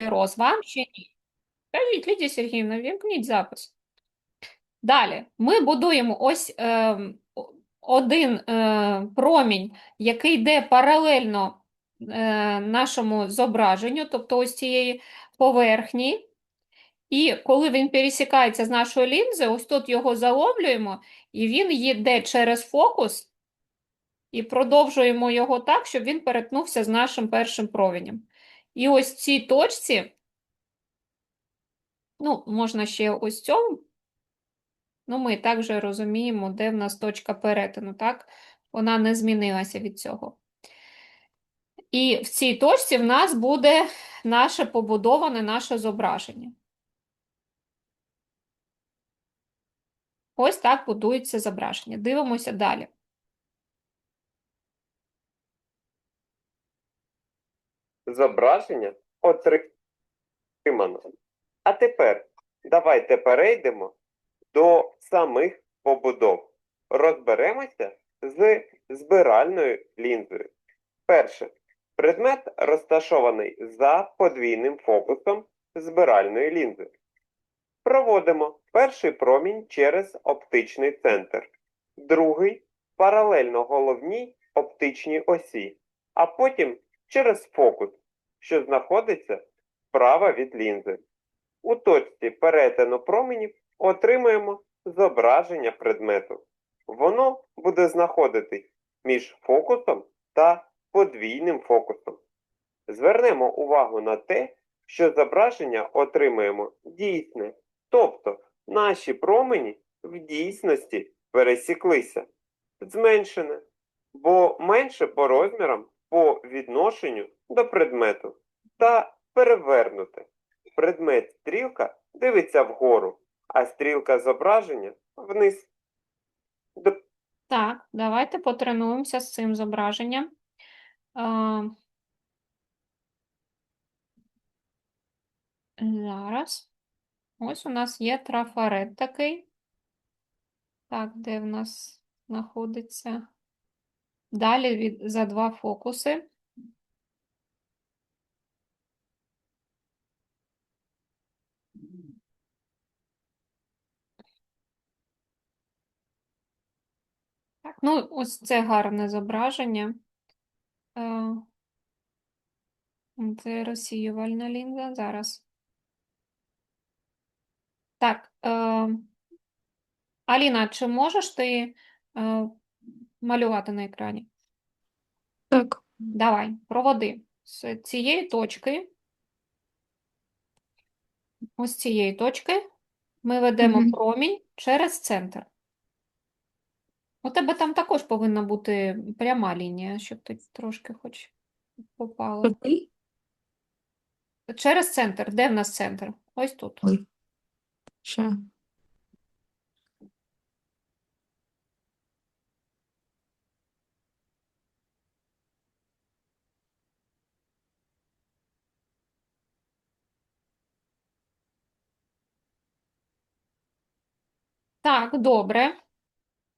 роз. Вам ще ні. Кажіть, Лідія Сергіївна, вімкніть запис. Далі, ми будуємо ось о- один е, промінь, який йде паралельно е, нашому зображенню, тобто ось цієї поверхні. І коли він пересікається з нашою лінзою, ось тут його заловлюємо, і він йде через фокус, і продовжуємо його так, щоб він перетнувся з нашим першим провіднем. І ось в цій точці, ну, можна ще ось цьому, ну, ми і так вже розуміємо, де в нас точка перетину, так? Вона не змінилася від цього. І в цій точці в нас буде наше побудоване наше зображення. Ось так будується зображення. Дивимося далі. Зображення отримано. А тепер давайте перейдемо до самих побудов. Розберемося з збиральною лінзою. Перше. Предмет розташований за подвійним фокусом збиральної лінзи. Проводимо перший промінь через оптичний центр, другий паралельно головній оптичній осі, а потім через фокус, що знаходиться справа від лінзи. У точці перетину променів отримаємо зображення предмету. Воно буде знаходитись між фокусом та подвійним фокусом. Звернемо увагу на те, що зображення отримуємо дійсне, тобто наші промені в дійсності пересіклися, зменшене, бо менше по розмірам по відношенню до предмету та перевернуте. Предмет стрілка дивиться вгору, а стрілка зображення вниз. Д- Так, давайте потренуємося з цим зображенням. А, Зараз. Ось у нас є трафарет такий. Так, де в нас знаходиться? Далі від, за два фокуси. Так, ну ось це гарне зображення. Е, Це розсіювальна лінза. Зараз. Так, е, Аліна, чи можеш ти е, малювати на екрані? Так, Давай, проводи з цієї точки. Ось з цієї точки ми ведемо Мгм. промінь через центр. У тебе там також повинна бути пряма лінія, щоб ти трошки хоч попала. Окей. Через центр. Де в нас центр? Ось тут. Ой. Ще. Так, добре.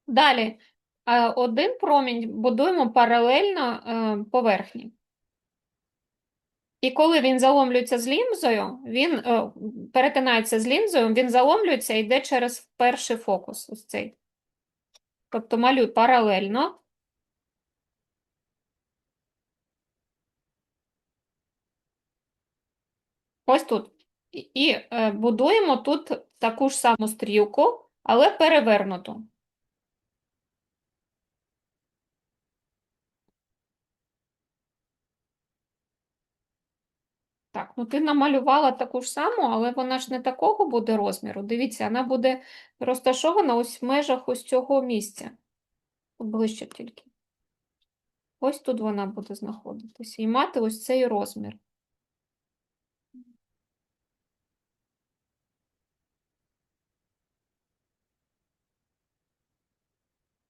Далі. Е, Один промінь будуємо паралельно е, поверхні. І коли він заломлюється з лінзою, він е, перетинається з лінзою, він заломлюється і йде через перший фокус. Ось цей. Тобто малюй паралельно. Ось тут. І, і будуємо тут таку ж саму стрілку, але перевернуту. Так, ну ти намалювала таку ж саму, але вона ж не такого буде розміру. Дивіться, вона буде розташована ось в межах ось цього місця. Ближче тільки. Ось тут вона буде знаходитися і мати ось цей розмір.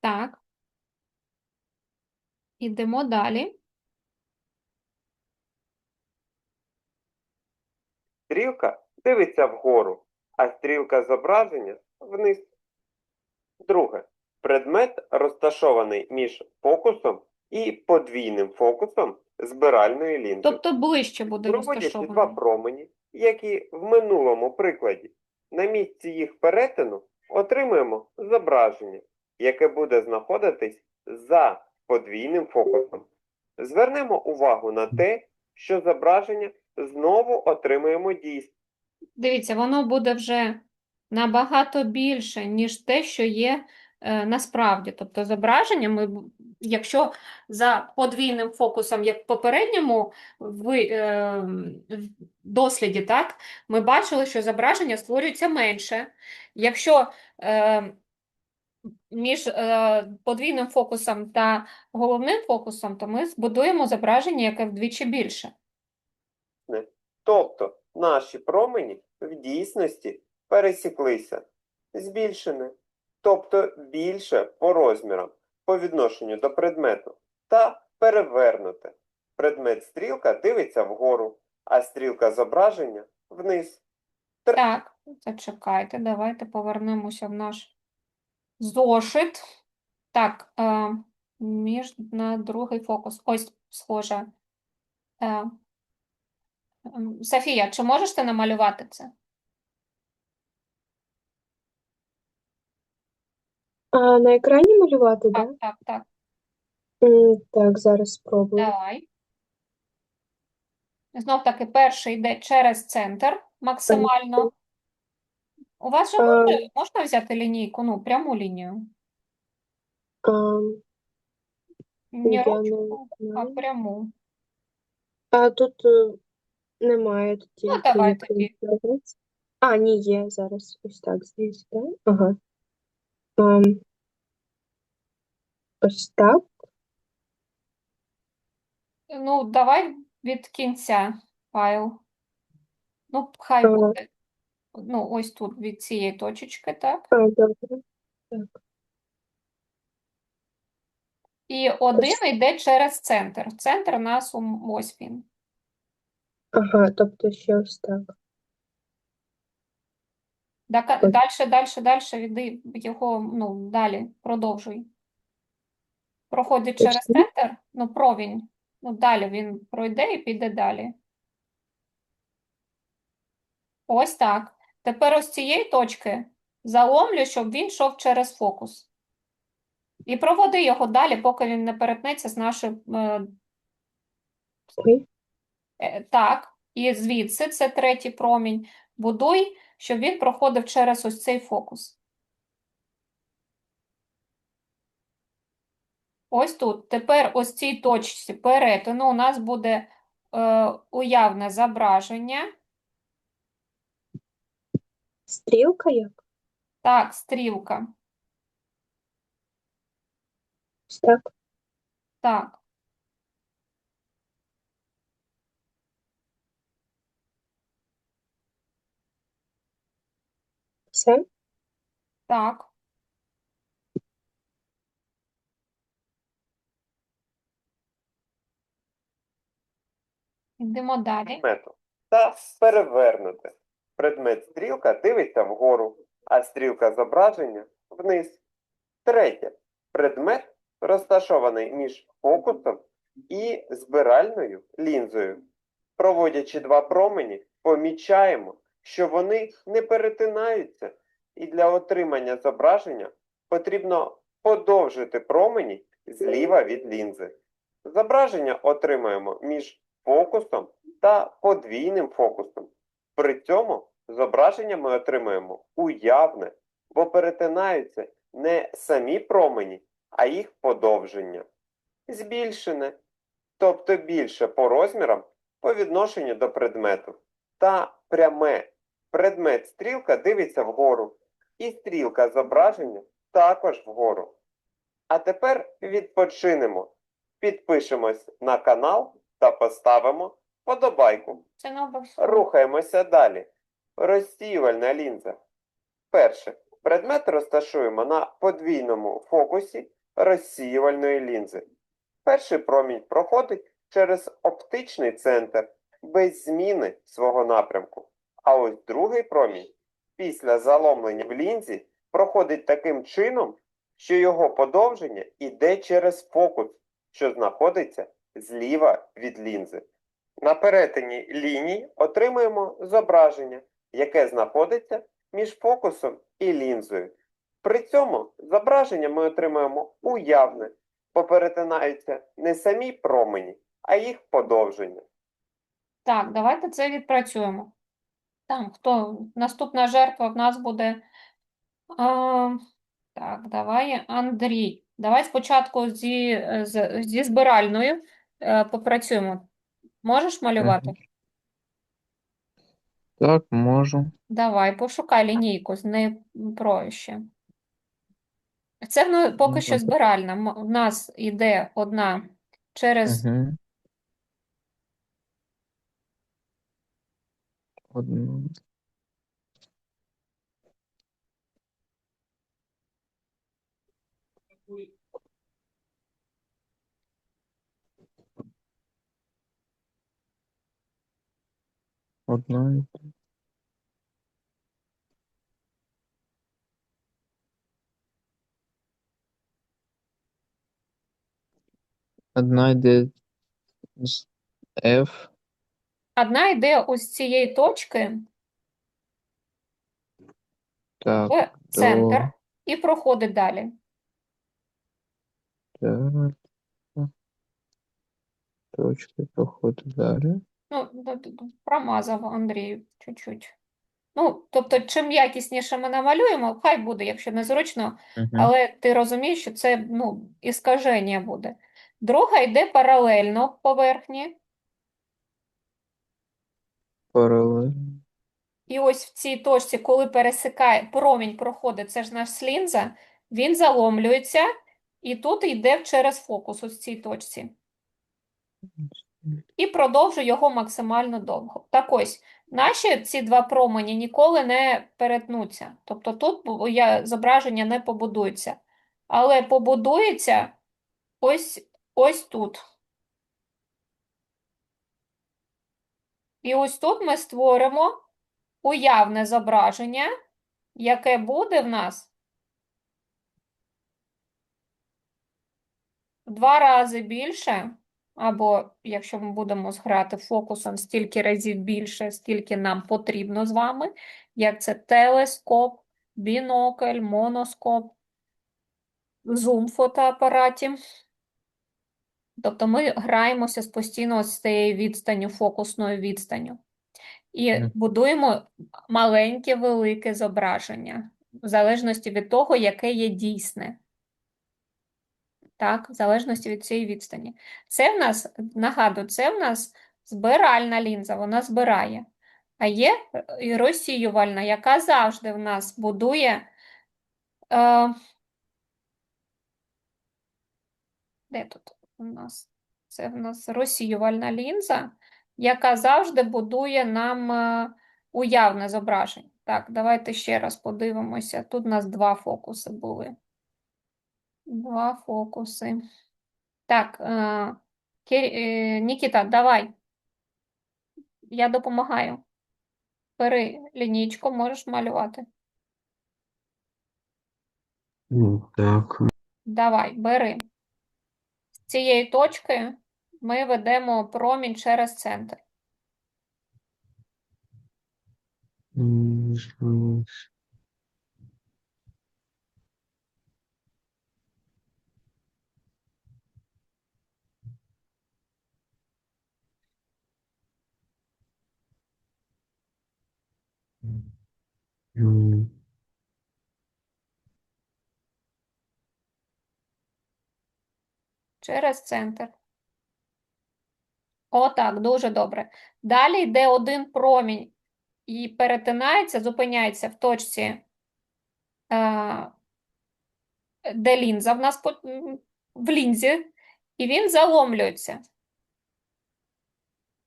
Так. Ідемо далі. Стрілка дивиться вгору, а стрілка зображення вниз. Друге. Предмет розташований між фокусом і подвійним фокусом збиральної лінзи. Тобто ближче буде Проводячи два промені, які в минулому прикладі на місці їх перетину отримуємо зображення, яке буде знаходитись за подвійним фокусом. Звернемо увагу на те, що зображення знову отримуємо дійсно. Дивіться, воно буде вже набагато більше, ніж те, що є е, насправді. Тобто зображення, ми, якщо за подвійним фокусом, як в попередньому ви, е, в досліді, так, ми бачили, що зображення створюється менше. Якщо е, між е, подвійним фокусом та головним фокусом, то ми збудуємо зображення, яке вдвічі більше. Тобто наші промені в дійсності пересіклися, збільшене, тобто більше по розмірам по відношенню до предмету, та перевернуте. Предмет стрілка дивиться вгору, а стрілка зображення вниз. Так, зачекайте, давайте повернемося в наш зошит. Так, е, між на другий фокус. Ось схоже. Е, Софія, чи можеш ти намалювати це? А на екрані малювати, Так, да? так, так. М, Так, зараз спробую. Давай. Знов таки, перший йде через центр максимально. У вас же Е. може, можна взяти лінійку, ну, пряму лінію? А, Не я не ручку, а знаю. пряму. А тут е, немає тут Ну, тільки давай тоді. А, ні, є зараз. Ось так здесь, да? Ага. Ам, ось так. Ну, давай від кінця файл. Ну, хай Ага. буде. Ну, ось тут від цієї точечки, так? А, добре. І один йде через центр. Центр у нас у- ось він. Ага, тобто ще ось так. Дака- Ось. Дальше, дальше, дальше віди його, ну, далі, продовжуй. Проходить Ось через центр, ну, провінь. Ну, далі він пройде і піде далі. Ось так. Тепер ось цієї точки заломлю, щоб він йшов через фокус. І проводи його далі, поки він не перетнеться з нашою. Е, Ой, е, так, і звідси, це третій промінь, будуй, щоб він проходив через ось цей фокус. Ось тут. Тепер ось цій точці перетину у нас буде е, уявне зображення. Стрілка як? Так, стрілка. Так. Так. Все? Так. Йдемо далі. предмету та перевернуте. Предмет стрілка дивиться вгору, а стрілка зображення вниз. Третє. Предмет розташований між фокусом і збиральною лінзою. Проводячи два промені, помічаємо, що вони не перетинаються, і для отримання зображення потрібно подовжити промені зліва від лінзи. Зображення отримаємо між фокусом та подвійним фокусом. При цьому зображення ми отримуємо уявне, бо перетинаються не самі промені, а їх подовження. Збільшене, тобто більше по розмірам по відношенню до предмету. Та пряме. Предмет стрілка дивиться вгору, і стрілка зображення також вгору. А тепер відпочинемо, підпишемось на канал та поставимо подобайку. Це не обов'язково. Рухаємося далі. Розсіювальна лінза. Перше. Предмет розташуємо на подвійному фокусі розсіювальної лінзи. Перший промінь проходить через оптичний центр без зміни свого напрямку. А ось другий промінь після заломлення в лінзі проходить таким чином, що його подовження йде через фокус, що знаходиться зліва від лінзи. На перетині ліній отримуємо зображення, яке знаходиться між фокусом і лінзою. При цьому зображення ми отримуємо уявне, бо перетинаються не самі промені, а їх подовження. Так, давайте це відпрацюємо. Там, хто наступна жертва в нас буде. А, так, давай, Андрій. Давай спочатку зі, зі збиральною е, попрацюємо. Можеш малювати? Так, можу. Давай, пошукай лінійку з найпроще. Це ну, поки що збиральна. М- У нас іде одна через Угу. Одну. Одна. Одна йде з F. одна йде ось з цієї точки Так, в центр до і проходить далі. так. Точки проходить далі. Ну, промазав Андрію чуть-чуть. Ну, тобто, чим якісніше ми намалюємо, хай буде, якщо незручно, Угу. але ти розумієш, що це ну, іскаження буде. Друга йде паралельно поверхні, Паралельно. і ось в цій точці, коли пересикає, промінь проходить, це ж наш лінза, він заломлюється, і тут йде через фокус ось в цій точці. І продовжу його максимально довго. Так ось, наші ці два промені ніколи не перетнуться. Тобто тут зображення не побудується. Але побудується ось, ось тут. І ось тут ми створимо уявне зображення, яке буде в нас в два рази більше, або якщо ми будемо грати фокусом стільки разів більше, скільки нам потрібно з вами, як це телескоп, бінокль, моноскоп, зум фотоапараті. Тобто ми граємося з постійно з цією відстанню, фокусною відстанню. І будуємо маленьке, велике зображення, в залежності від того, яке є дійсне. Так, в залежності від цієї відстані. Це в нас, нагадую, це в нас збиральна лінза, вона збирає. А є е, і розсіювальна, яка завжди в нас будує. Е, де тут у нас? Це в нас розсіювальна лінза, яка завжди будує нам е, уявне зображення. Так, давайте ще раз подивимося. Тут у нас два фокуси були. Два фокуси. Так, е, е, Нікіта, давай. Я допомагаю. Бери лінійку, можеш малювати. Ну, так. Давай, бери. З цієї точки ми ведемо промінь через центр. М, м, Через центр. Отак, дуже добре. Далі йде один промінь і перетинається, зупиняється в точці, е, де лінза в нас в лінзі, і він заломлюється.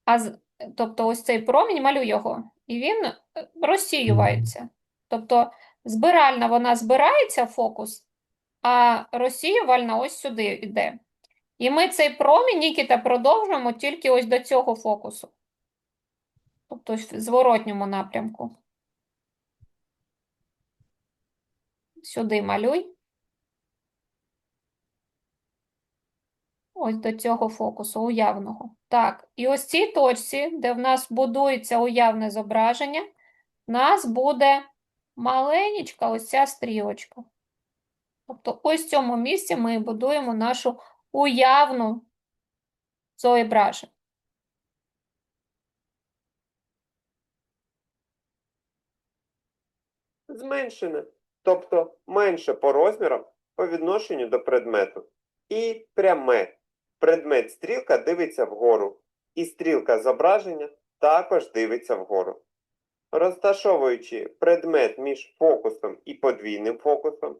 А тобто ось цей промінь, малюю його, і він е, розсіюється. Тобто збиральна вона збирається фокус, а розсіювальна ось сюди йде. І ми цей промінь, Нікіта, продовжуємо тільки ось до цього фокусу. Тобто в зворотньому напрямку. Сюди малюй. ось до цього фокусу уявного. Так, і ось цій точці, де в нас будується уявне зображення, в нас буде маленька ось ця стрілочка. Тобто ось в цьому місці ми будуємо нашу уявну зображення. Зменшене, тобто менше по розмірам по відношенню до предмету. І пряме. Предмет стрілка дивиться вгору, і стрілка зображення також дивиться вгору. Розташовуючи предмет між фокусом і подвійним фокусом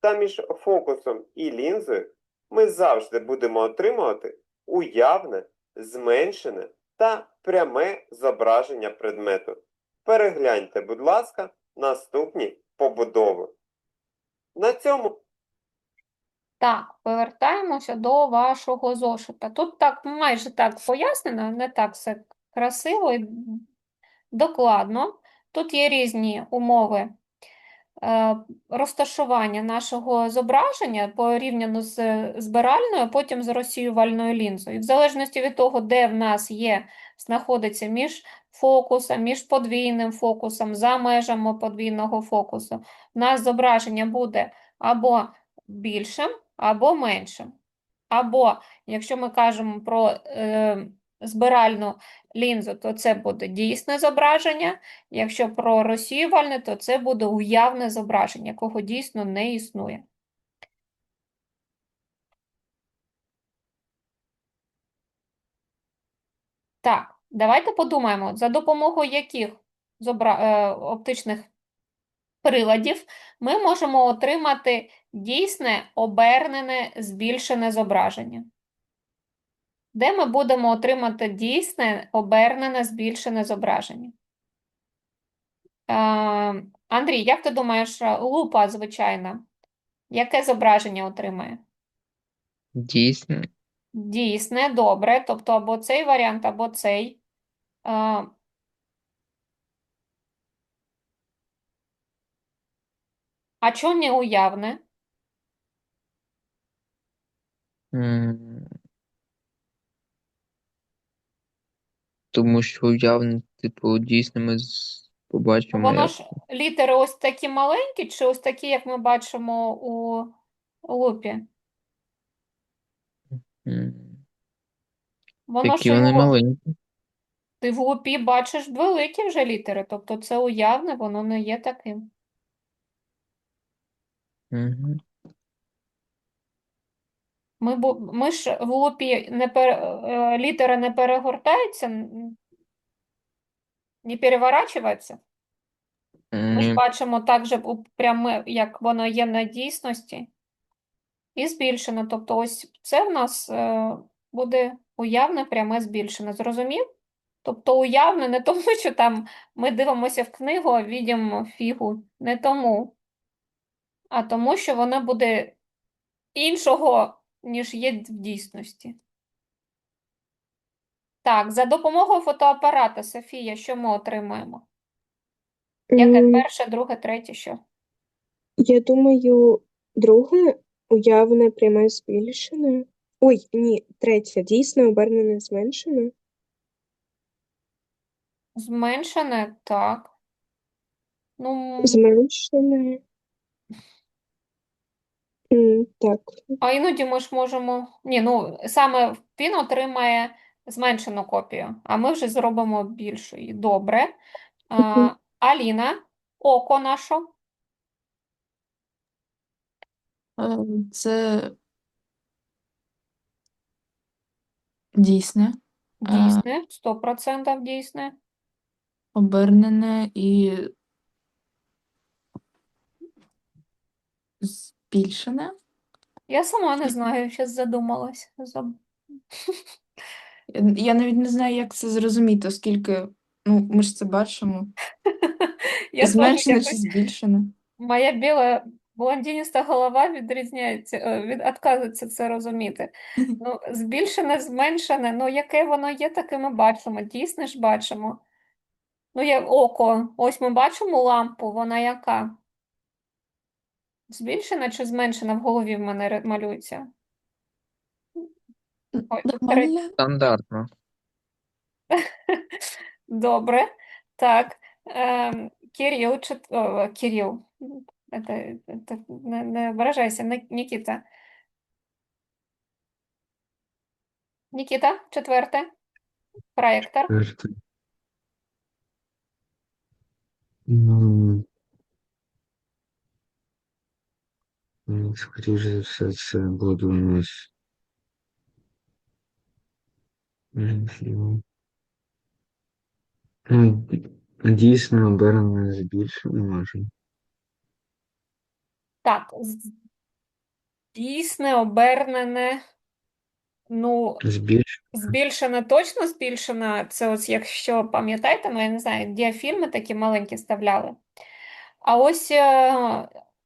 та між фокусом і лінзою, ми завжди будемо отримувати уявне, зменшене та пряме зображення предмету. Перегляньте, будь ласка, наступні побудови. На цьому Так, повертаємося до вашого зошита. Тут так майже так пояснено, не так все красиво і докладно. Тут є різні умови е, розташування нашого зображення порівняно з збиральною, потім з розсіювальною лінзою. В залежності від того, де в нас є, знаходиться між фокусом, між подвійним фокусом, за межами подвійного фокусу, в нас зображення буде або більшим, або меншим. Або, якщо ми кажемо про е, збиральну лінзу, то це буде дійсне зображення. Якщо про розсіювальне, то це буде уявне зображення, якого дійсно не існує. Так, давайте подумаємо, за допомогою яких зобра... е, оптичних приладів ми можемо отримати дійсне обернене збільшене зображення. Де ми будемо отримати дійсне обернене збільшене зображення? Е, Андрій, як ти думаєш, е, лупа звичайна, яке зображення отримає? Дійсно. Дійсне, добре, тобто або цей варіант, або цей. Е, А чому не уявне? М, Тому що уявно, типу, дійсно ми з- побачимо, Воно як ж літери ось такі маленькі, чи ось такі, як ми бачимо у лупі? м, Воно такі ж вони в- маленькі. ти в лупі бачиш великі вже літери, тобто це уявне, воно не є таким. Мгм. Ми, ми ж в лупі не пер, е, літери не перегортаються, не переворачуються. Ми ж бачимо так же пряме, як воно є на дійсності, і збільшено. Тобто ось це в нас е, буде уявне пряме збільшене. Зрозумів? Тобто уявне не тому, що там ми дивимося в книгу, а бачимо фігу. Не тому, а тому, що воно буде іншого, ніж є в дійсності. Так, за допомогою фотоапарата, Софія, що ми отримаємо? Яке перше, друге, третє, що? Я думаю, друге уявне пряме збільшене. Ой, ні, третє, дійсно обернене зменшене. Зменшене, так. Ну, Зменшене. М, Так. а іноді ми ж можемо. Ні, ну саме він отримає зменшену копію, а ми вже зробимо більшу. І Добре. А, Мгм. Аліна, око наше. Е, Це дійсне, Дійсне, 100% дійсне. обернене і збільшене. Я сама не знаю, зараз задумалась. Заб- Я, я навіть не знаю, як це зрозуміти, оскільки ну, ми ж це бачимо. Я теж Зменшене якось- чи збільшене? Моя біла блондиніста голова відрізняється, е, від, відказується це розуміти. Ну, збільшене, зменшене, ну яке воно є, таке ми бачимо. Дійсне ж бачимо. Ну, як око. Ось ми бачимо лампу, вона яка? Збільшена чи зменшена в голові в мене малюється? Ой, Нормально. Стандартно. Добре. Так. Ем, Кирил, чет- о, Кирил. Это, это, не, не ображайся, Ні- Нікіта. Нікіта, четверте. Четверте. Ну, м, скоріше за все, це буде у нас. ну, Ну, дійсно, обернене збільшення може. Так, дійсне, обернене, ну, Збільшення. збільшене, точно збільшене, це ось якщо пам'ятаєте, ну, я не знаю, діафільми такі маленькі вставляли. А ось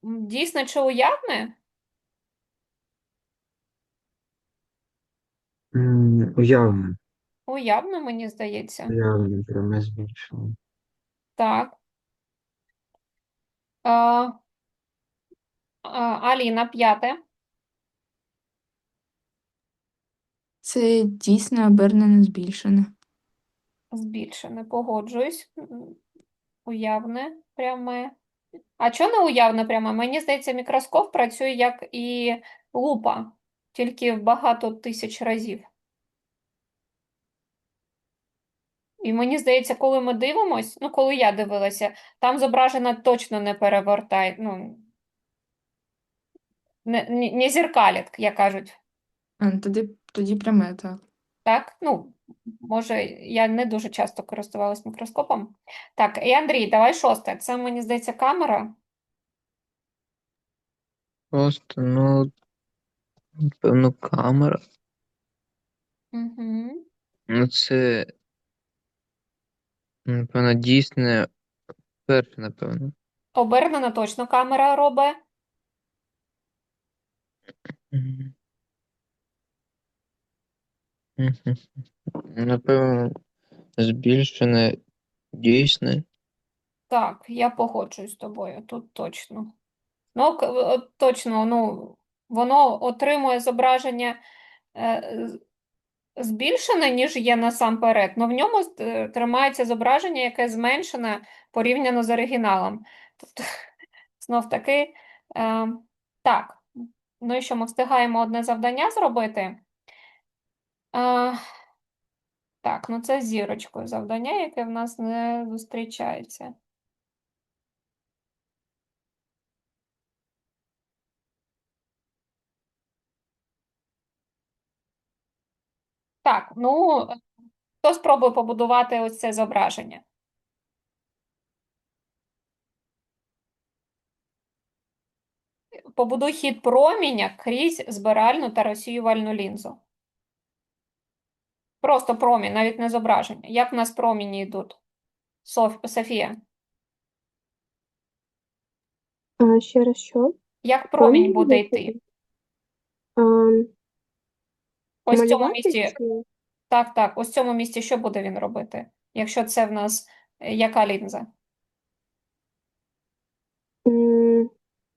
е, м, чи уявне? М, Уявне. Уявне, мені здається. Уявне пряме збільшення. Так. Е, Аліна, п'яте. Це дійсно обернене збільшене. Збільшене, погоджуюсь. М, Уявне, пряме. А чого не уявне пряме? Мені здається, мікроскоп працює як і лупа, тільки в багато тисяч разів. І мені здається, коли ми дивимось, ну, коли я дивилася, там зображено точно не перевертай, ну, не, не, зеркалить, як кажуть. А, тоді, тоді пряме, так. Так, ну, може, я не дуже часто користувалась мікроскопом. Так, і Андрій, давай шосте. Це, мені здається, камера. Просто, ну, напевно, камера. Угу. Ну, це, напевно, дійсне перше, напевно. Обернена точно камера робить. Мгм. Напевно, збільшене дійсне. Так, я погоджуюсь з тобою, тут точно. Ну, от точно, ну, воно отримує зображення е, збільшене, ніж є насамперед, але в ньому е, тримається зображення, яке зменшене порівняно з оригіналом. Тобто, знов таки, е, так, ну і що, ми встигаємо одне завдання зробити? Е, так, ну це зірочкою завдання, яке в нас не зустрічається. Так, ну, хто спробує побудувати ось це зображення? Побудуй хід проміня крізь збиральну та розсіювальну лінзу. Просто промінь, навіть не зображення. Як в нас проміні йдуть? Соф... Софія, А, ще раз що? як промінь буде йти? А, Ось в цьому місці, чи- так, так, ось в цьому місці що буде він робити? Якщо це в нас е, яка лінза? М,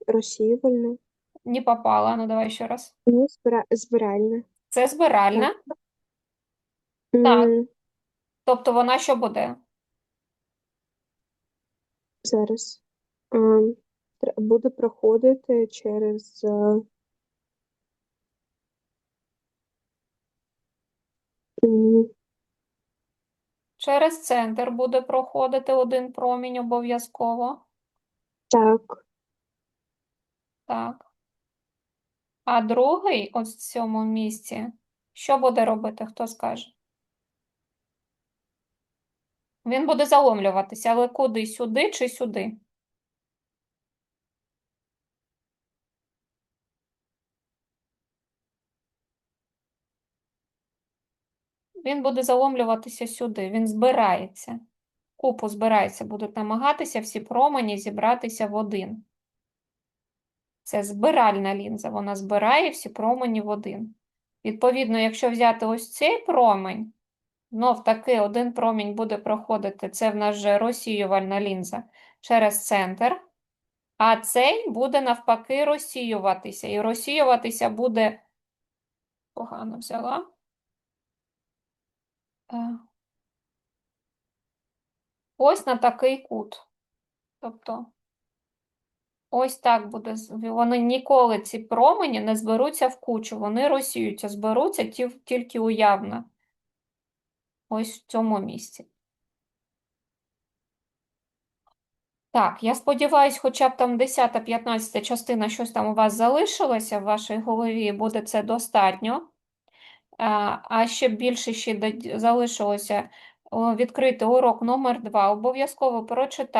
Розсіювальне. Не попала, ну давай ще раз. Ну, збира... збиральне. Це збиральна, М, Так. тобто вона що буде? Зараз. Тр- Буде проходити через м, Через центр буде проходити один промінь обов'язково. так, Так. А другий, ось в цьому місці, що буде робити, хто скаже? Він буде заломлюватися, але куди? Сюди чи сюди? Він буде заломлюватися сюди, він збирається. Купу збирається, будуть намагатися всі промені зібратися в один. Це збиральна лінза, вона збирає всі промені в один. Відповідно, якщо взяти ось цей промень, знов таки один промінь буде проходити, це в нас вже розсіювальна лінза, через центр, а цей буде навпаки розсіюватися. І розсіюватися буде, погано взяла, Е, Ось на такий кут. Тобто, ось так буде. Вони ніколи ці промені не зберуться в кучу, вони розсіються, зберуться тільки уявно. Ось в цьому місці. Так, я сподіваюся, хоча б там 10-15 частина щось там у вас залишилося в вашій голові, буде це достатньо. А, а ще більше ще залишилося відкрити урок номер 2. Обов'язково прочитайте.